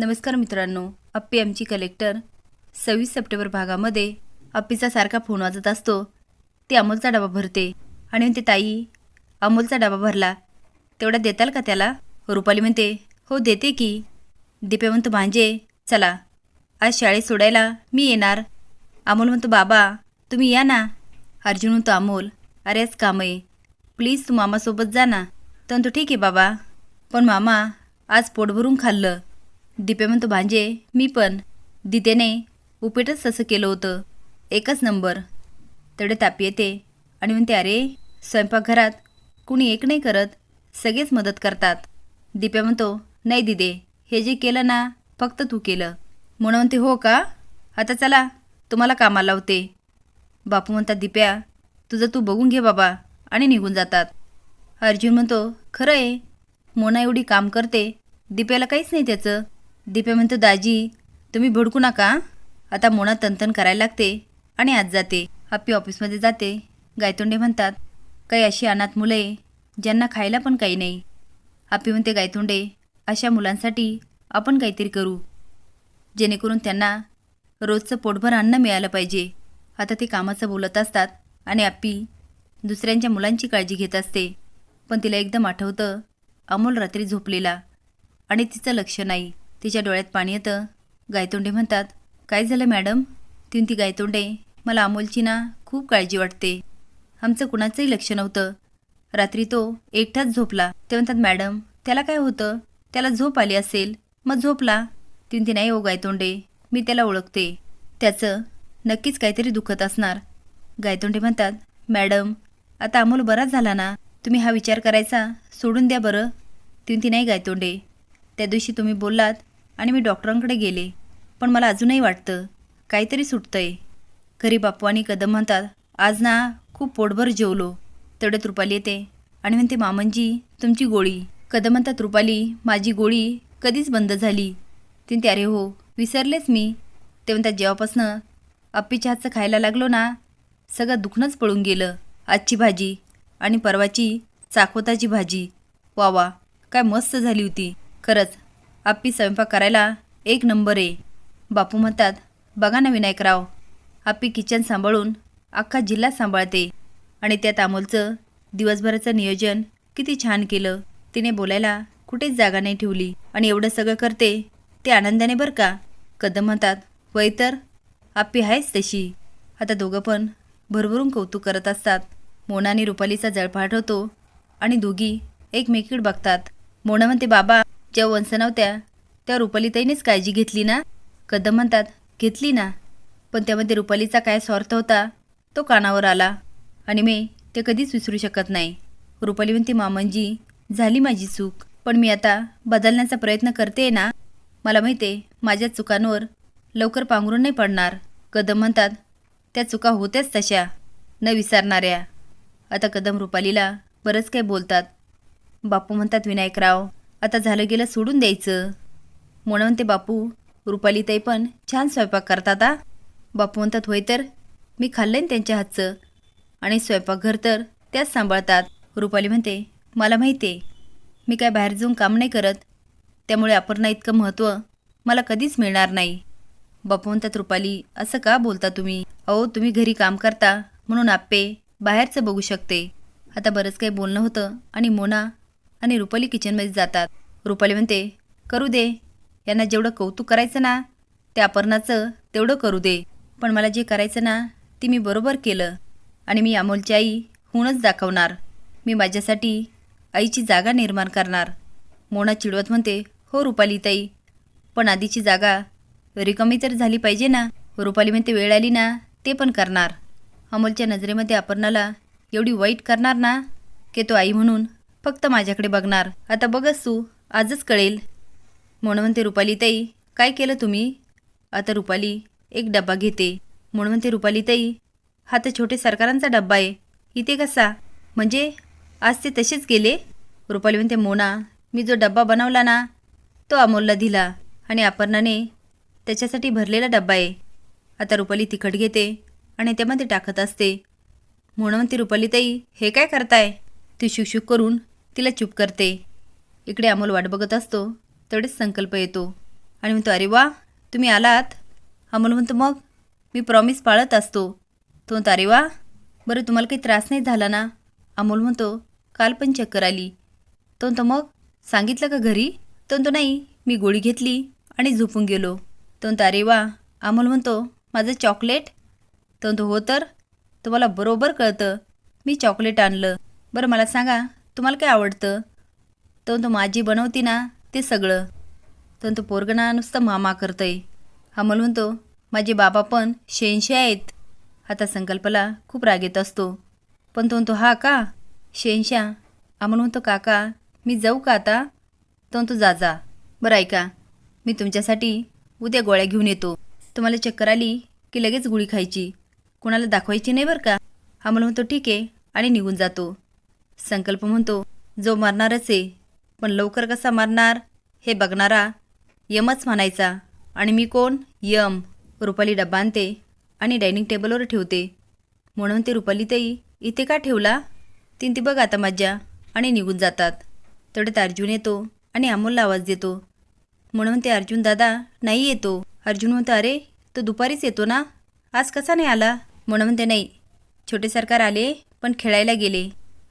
नमस्कार मित्रांनो अप्पी आमची कलेक्टर सव्वीस सप्टेंबर भागामध्ये अप्पीचा सारखा फोन वाजत असतो. ती अमोलचा डबा भरते आणि म्हणते ताई अमोलचा डबा भरला. तेवढा देताल का त्याला? रुपाली म्हणते हो देते की. दिपे म्हणतो भांजे चला. आज शाळेत सोडायला मी येणार. अमोल म्हणतो बाबा तुम्ही या ना. अर्जुन म्हणतो अमोल अरे आज काम आहे. प्लीज तू मामासोबत जा ना. तर म्हणतो ठीक आहे बाबा. पण मामा आज पोट भरून खाल्लं. दिपे म्हणतो भांजे मी पण. दितेने उपेटच तसं केलं होतं. एकच नंबर. तेवढे तापी येते. आणि म्हणते अरे स्वयंपाकघरात कुणी एक नाही करत. सगळेच मदत करतात. दिप्या म्हणतो नाही दिदे हे जे केलं ना फक्त तू केलं. म्हणून म्हणते हो का? आता चला तुम्हाला कामाला लावते. बापू म्हणतात दिप्या तुझं तू बघून घे बाबा. आणि निघून जातात. अर्जुन म्हणतो खरं आहे मोना एवढी काम करते. दिप्याला काहीच नाही त्याचं. दिप्या म्हणतो दाजी तुम्ही भडकू नका आता मोना तनतन करायला लागते आणि आज जाते. आप्पी ऑफिसमध्ये जाते. गायतोंडे म्हणतात काही अशी अनाथ मुलं आहे ज्यांना खायला पण काही नाही. आप्पी म्हणते गायतोंडे अशा मुलांसाठी आपण काहीतरी करू जेणेकरून त्यांना रोजचं पोटभर अन्न मिळालं पाहिजे. आता ते कामाचं बोलत असतात आणि आप्पी दुसऱ्यांच्या मुलांची काळजी घेत असते. पण तिला एकदम आठवतं अमोल रात्री झोपलेला आणि तिचं लक्ष नाही. तिच्या डोळ्यात पाणी येतं. गायतोंडे म्हणतात काय झालं मॅडम? ती ती गायतोंडे मला अमोलची ना खूप काळजी वाटते. आमचं कुणाचंही लक्ष नव्हतं. रात्री तो एकटाच झोपला. ते म्हणतात मॅडम त्याला काय होतं? त्याला झोप आली असेल. मग झोपला. ती ती नाही हो गायतोंडे. मी त्याला ओळखते. त्याचं नक्कीच काहीतरी दुखत असणार. गायतोंडे म्हणतात मॅडम आता अमोल बराच झाला ना? तुम्ही हा विचार करायचा. सोडून द्या बरं. ती ती नाही गायतोंडे. त्या दिवशी तुम्ही बोललात आणि मी डॉक्टरांकडे गेले. पण मला अजूनही वाटतं काहीतरी सुटतंय. घरी बाप्पू आणि कदम म्हणतात आज ना खूप पोटभर जेवलो. तेवढ्यात रुपाली येते आणि म्हणते मामनजी तुमची गोळी. कदम म्हणतात रुपाली माझी गोळी कधीच बंद झाली. ती ते अरे हो विसरलेच मी. ते म्हणतात जेव्हापासनं अप्पीच्या हातचं खायला लागलो ना सगळं दुखणंच पळून गेलं. आजची भाजी आणि परवाची चाकोताची भाजी. वा वा काय मस्त झाली होती. खरंच आप्पी स्वयंपाक करायला एक नंबर आहे. बापू म्हणतात बघा ना विनायकराव आप्पी किचन सांभाळून अख्खा जिल्हा सांभाळते. आणि त्यात अमोलचं दिवसभराचं नियोजन किती छान केलं. तिने बोलायला कुठेच जागा नाही ठेवली. आणि एवढं सगळं करते ते आनंदाने बरं का? कदम म्हणतात वय तर आप्पी आहेच तशी. आता दोघं पण भरभरून कौतुक करत असतात. मोना आणि रुपालीचा जळपाट होतो आणि दोघी एकमेकीड बघतात. मोना म्हणते बाबा ज्या वंस नव्हत्या त्या रुपालीताईनेच काळजी घेतली ना? कदम म्हणतात घेतली ना. पण त्यामध्ये रुपालीचा काय स्वार्थ होता? तो कानावर आला. आणि मी ते कधीच विसरू शकत नाही. रुपाली म्हणते मामनजी झाली माझी चूक. पण मी आता बदलण्याचा प्रयत्न करते ना? मला माहिती आहे माझ्या चुकांवर लवकर पांघरून नाही पडणार. कदम म्हणतात त्या चुका होत्याच तशा न विसरणाऱ्या. आता कदम रुपालीला बरंच काही बोलतात. बापू म्हणतात विनायकराव आता झालं गेलं सोडून द्यायचं. मोना म्हणते बापू रुपालीताई पण छान स्वयंपाक करतात आ. बापू म्हणतात होय तर मी खाल्लं ना त्यांच्या हातचं. आणि स्वयंपाकघर तर त्याच सांभाळतात. रुपाली म्हणते मला माहिती आहे मी काय बाहेर जाऊन काम नाही करत. त्यामुळे अपर्णा इतकं महत्त्व मला कधीच मिळणार नाही. बापू म्हणतात रुपाली असं का बोलता तुम्ही? अहो तुम्ही घरी काम करता म्हणून आप्पे बाहेरचं बघू शकते. आता बरंच काही बोलणं होतं आणि मोना आणि रुपाली किचनमध्ये जातात. रुपाली म्हणते करू दे. यांना जेवढं कौतुक करायचं ना त्या अपर्णाचं तेवढं करू दे. पण मला जे करायचं ना ते मी बरोबर केलं आणि मी अमोलची आई होऊनच दाखवणार. मी माझ्यासाठी आईची जागा निर्माण करणार. मोना चिडवत म्हणते हो रुपाली ताई पण आधीची जागा रिकामी तर झाली पाहिजे ना. रुपाली म्हणते वेळ आली ना ते पण करणार. अमोलच्या नजरेमध्ये अपर्णाला एवढी वाईट करणार ना की तो आई म्हणून फक्त माझ्याकडे बघणार. आता बघच तू आजच कळेल. म्हणून म्हणते रुपाली ताई काय केलं तुम्ही? आता रुपाली एक डब्बा घेते. म्हणून म्हणते रुपाली ताई हा तर छोटे सरकारांचा डब्बा आहे. इथे कसा? म्हणजे आज ते तसेच गेले? रुपाली म्हणते मोना मी जो डब्बा बनवला ना तो अमोलला दिला आणि अपर्णाने त्याच्यासाठी भरलेला डब्बा आहे. आता रुपाली तिखट घेते आणि त्यामध्ये टाकत असते. म्हणून म्हणते रुपालीताई हे काय करताय? ती शुकशुक करून तिला चूप करते. इकडे अमोल वाट बघत असतो. तेवढेच संकल्प येतो. आणि म्हणतो अरे वा तुम्ही आलात. अमोल म्हणतो मग मी प्रॉमिस पाळत असतो. तो म्हणतो अरे वा बरं तुम्हाला काही त्रास नाही झाला ना? अमोल म्हणतो काल पण चक्कर आली. तो म्हणतो मग सांगितलं का घरी? तो म्हणतो नाही मी गोळी घेतली आणि झोपून गेलो. तो म्हणतो अरे वा. अमोल म्हणतो माझं चॉकलेट तो म्हणतो हो तर तुम्हाला बरोबर कळतं. मी चॉकलेट आणलं. बरं मला सांगा तुम्हाला काय आवडतं? तो माझी बनवती ना ते सगळं. तो म्हणतो ना नुसतं मामा करतंय. अमोल म्हणतो माझे बाबा पण शहाऐंशी आहेत. आता संकल्पला खूप राग येत असतो. पण तो म्हणतो हा का? शहाऐंशा. अमोल म्हणतो काका मी जाऊ का आता? तो म्हणतो जा जा. बरं ऐका. मी तुमच्यासाठी उद्या गोळ्या घेऊन येतो. तुम्हाला चक्कर आली की लगेच गुळी खायची. कोणाला दाखवायची नाही बरं का? अमोल म्हणतो ठीक आहे आणि निघून जातो. संकल्प म्हणतो जो मारणारच आहे पण लवकर कसा मारणार? हे बघणारा यमच म्हणायचा आणि मी कोण? यम. रुपाली डब्बा आणते आणि डायनिंग टेबलवर ठेवते. म्हणून ते रुपाली ताई इथे का ठेवला? तीन ती बघ आता मज्जा आणि निघून जातात. तेवढ्यात अर्जुन येतो आणि अमोलला आवाज देतो. म्हणून ते अर्जुन दादा नाही येतो. अर्जुन म्हणतो अरे तो दुपारीच येतो ना? आज कसा नाही आला? म्हणून ते नाही. छोटे सरकार आले पण खेळायला गेले.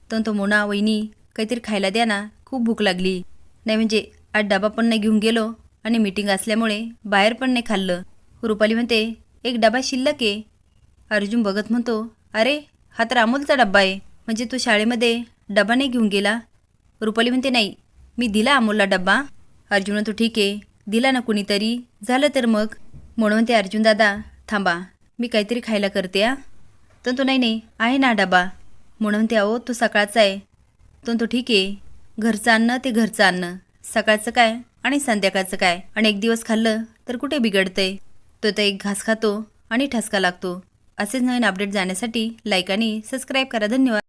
तर तो मोना वहिनी काहीतरी खायला द्या ना खूप भूक लागली. नाही म्हणजे आज डबा पण नाही घेऊन गेलो आणि मीटिंग असल्यामुळे बाहेर पण नाही खाल्लं. रुपाली म्हणते एक डबा शिल्लक आहे. अर्जुन बघत म्हणतो अरे हा तर अमोलचा डब्बा आहे. म्हणजे तो शाळेमध्ये डबा नाही घेऊन गेला. रुपाली म्हणते नाही मी दिला अमोलला डब्बा. अर्जुन म्हणतो ठीक आहे दिला ना कुणीतरी झालं तर मग. म्हणून ते अर्जुन दादा थांबा मी काहीतरी खायला करते आ तर तो नाही नाही आहे ना डबा म्हणून ते अहो तो सकाळचा आहे. तो तो ठीक आहे. घरचं अन्न ते घरचं अन्न सकाळचं काय आणि संध्याकाळचं काय? आणि एक दिवस खाल्लं तर कुठे बिघडतंय? तो तर एक घास खातो आणि ठसका लागतो. असेच नवीन अपडेट जाण्यासाठी लाईक आणि सबस्क्राईब करा. धन्यवाद.